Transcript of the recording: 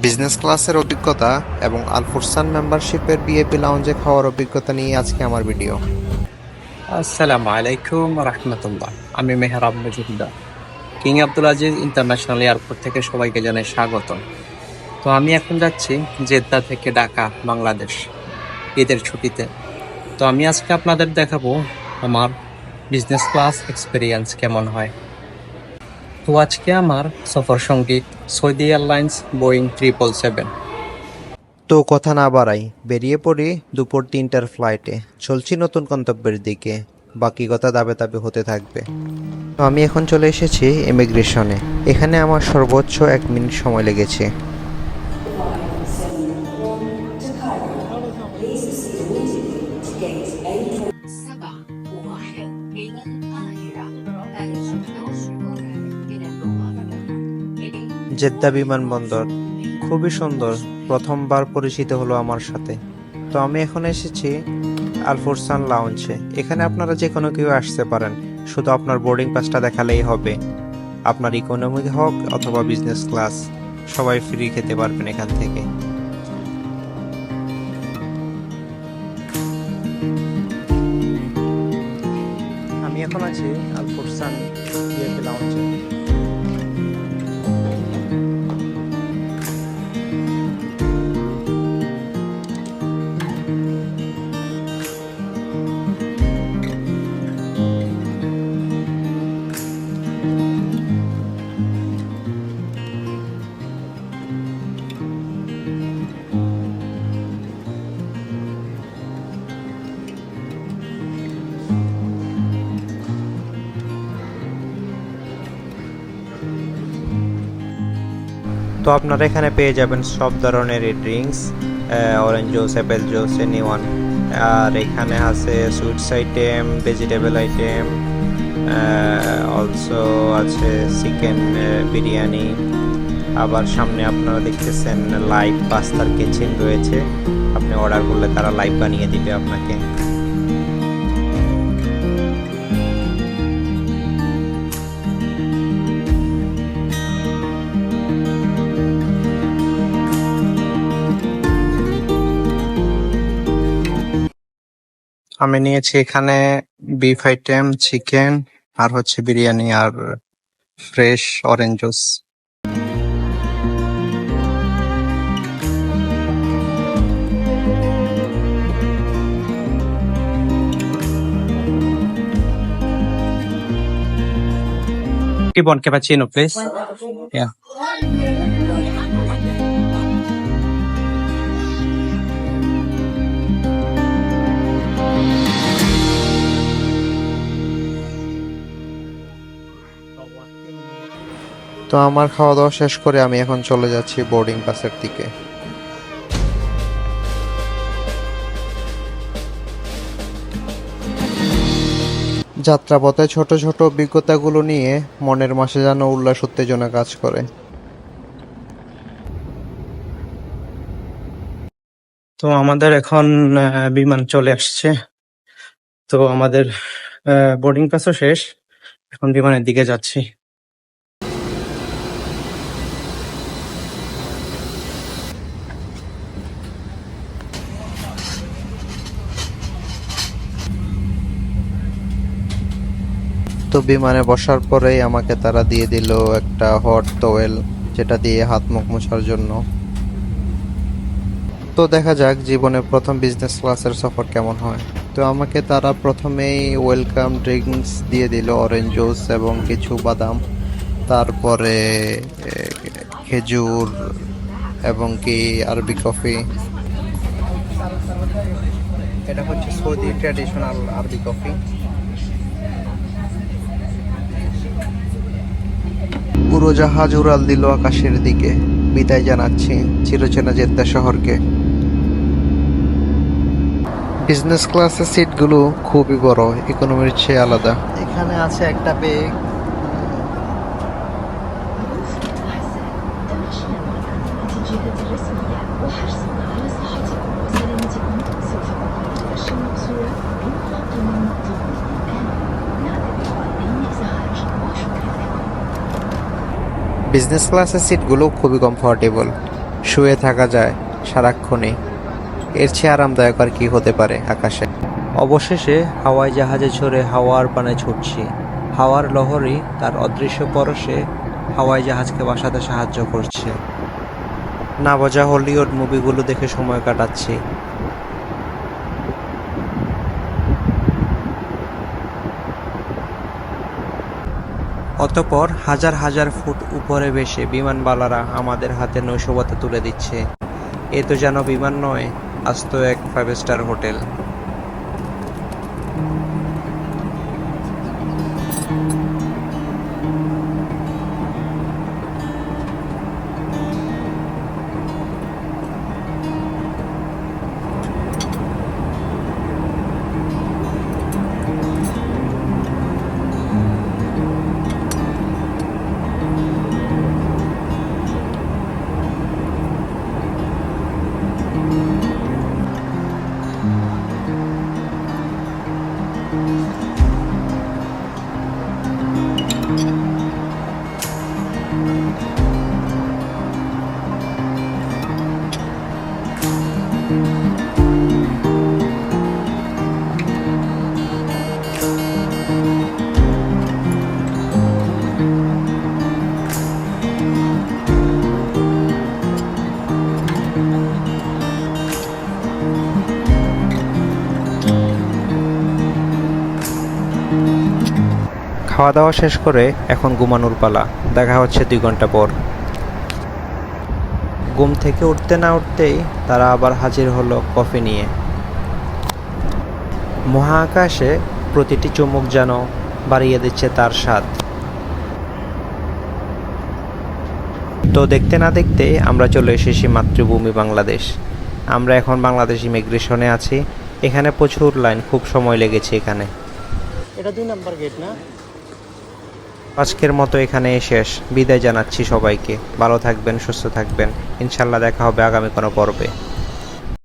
Business ক্লাসের অভিজ্ঞতা এবং আলফুরসান মেম্বারশিপের বিএপি লাউঞ্জে খাওয়ার অভিজ্ঞতা নিয়ে আজকে আমার ভিডিও। আসসালামু আলাইকুম রহমতুল্লাহ। আমি Mehrab Majumdar. King Abdul Aziz international airport থেকে সবাইকে জানাই স্বাগত তো আমি এখন যাচ্ছি জেদ্দা থেকে ঢাকা, বাংলাদেশ। ঈদের ছুটিতে। তো আমি আজকে আপনাদের দেখাবো আমার বিজনেস ক্লাস এক্সপিরিয়েন্স কেমন হয়। তো আজকে আমার সফর সঙ্গী Saudi airlines Boeing triple seven তো কথা না বাড়াই বেরিয়ে পড়ি দুপুর তিনটার ফ্লাইটে চলছি নতুন গন্তব্যের দিকে। বাকি কথা দাবে দাবে হতে থাকবে। তো আমি এখন চলে এসেছি ইমিগ্রেশনে এখানে আমার সর্বোচ্চ এক মিনিট সময় লেগেছে। জেদ্দা বিমানবন্দর। খুবই সুন্দর। প্রথমবার পরিচিত হলো আমার সাথে। তো আমি এখন এসেছি আলফোরসান লাউঞ্জে। এখানে আপনারা যে কোনো কেউ আসতে পারেন। শুধু আপনার বোর্ডিং পাসটা দেখালেই হবে। আপনার ইকোনমি হোক অথবা বিজনেস ক্লাস সবাই ফ্রি খেতে পারবেন এখান থেকে। আমি এখন আছি আলফোরসান লাউঞ্জে। তো আপনারা এখানে পেয়ে যাবেন সব ধরনের drinks orange juice apple juice any one আর এখানে আছে sweets item vegetable item also আছে চিকেন বিরিয়ানি। আবার সামনে আপনারা দেখতেছেন লাইভ পাস্তার কিচেন রয়েছে। আপনি অর্ডার করলে তারা লাইভ বানিয়ে দিবে আপনাকে। আমি নিয়েছি এখানে বিফ আইটেম চিকেন আর হচ্ছে বিরিয়ানি আর fresh orange juice Buon cappuccino, please. Yeah. তো আমার খাওয়া দাওয়া শেষ করে আমি এখন চলে যাচ্ছি বোর্ডিং পাসের দিকে। যাত্রাপথে ছোট ছোট অভিজ্ঞতাগুলো নিয়ে মনের মাসে যেন উল্লাস, উত্তেজনা কাজ করে। তো আমাদের এখন বিমান চলে আসছে। তো আমাদের বোর্ডিং পাসও শেষ। এখন বিমানের দিকে যাচ্ছি। তো বিমানে বসার পরেই আমাকে তারা দিয়ে দিল একটা হট তোয়েল যেটা দিয়ে হাত মুখ মোছার জন্য। তো দেখা যাক জীবনে প্রথম বিজনেস ক্লাসের সফর কেমন হয়। তো আমাকে তারা প্রথমেই ওয়েলকাম ড্রিঙ্কস দিয়ে দিল অরেঞ্জ জুস এবং কিছু বাদাম। তারপরে খেজুর এবং কি আরবি কফি এটা হচ্ছে সৌদি ট্র্যাডিশনাল আরবি কফি উড়োজাহাজ উড়াল দিল আকাশের দিকে। বিদায় জানাচ্ছি চিরচেনা জেদ্দা শহরকে বিজনেস ক্লাসের সিটগুলো খুবই বড় ইকোনমির চেয়ে আলাদা। এখানে আছে একটা বেগ বিজনেস ক্লাসের সিটগুলো খুবই কমফোর্টেবল শুয়ে থাকা যায় সারাক্ষণই। এর চেয়ে আরামদায়ক আর কি হতে পারে আকাশে। অবশেষে হাওয়াই জাহাজে চড়ে হাওয়ার পানে ছুটছি। হাওয়ার লহরই তার অদৃশ্য পরশে হাওয়াই জাহাজকে বাসাতে সাহায্য করছে। না বোঝা হলিউড মুভিগুলো দেখে সময় কাটাচ্ছি। অতপর হাজার হাজার ফুট উপরে বেশে বিমানবালারা আমাদের হাতে নৈশবতা তুলে দিচ্ছে। এ তো যেন বিমান নয় আস্ত এক ফাইভ স্টার হোটেল। খাওয়া দাওয়া শেষ করে এখন ঘুমানোর পালা। দেখা হচ্ছে দুই ঘণ্টা পর। ঘুম থেকে উঠতে না উঠতেই তারা আবার হাজির হলো কফি নিয়ে। মহাকাশে প্রতিটি চুমুক যেন বাড়িয়ে দিচ্ছে তার স্বাদ। তো দেখতে না দেখতে আমরা চলে এসেছি মাতৃভূমি বাংলাদেশ। আমরা এখন বাংলাদেশ ইমিগ্রেশনে আছি। এখানে প্রচুর লাইন, খুব সময় লেগেছে এখানে। এটা দুই নাম্বার গেট না? আজকের মতো এখানেই শেষ। বিদায় জানাচ্ছি সবাইকে। ভালো থাকবেন, সুস্থ থাকবেন। ইনশাল্লাহ দেখা হবে আগামী কোনো পর্বে।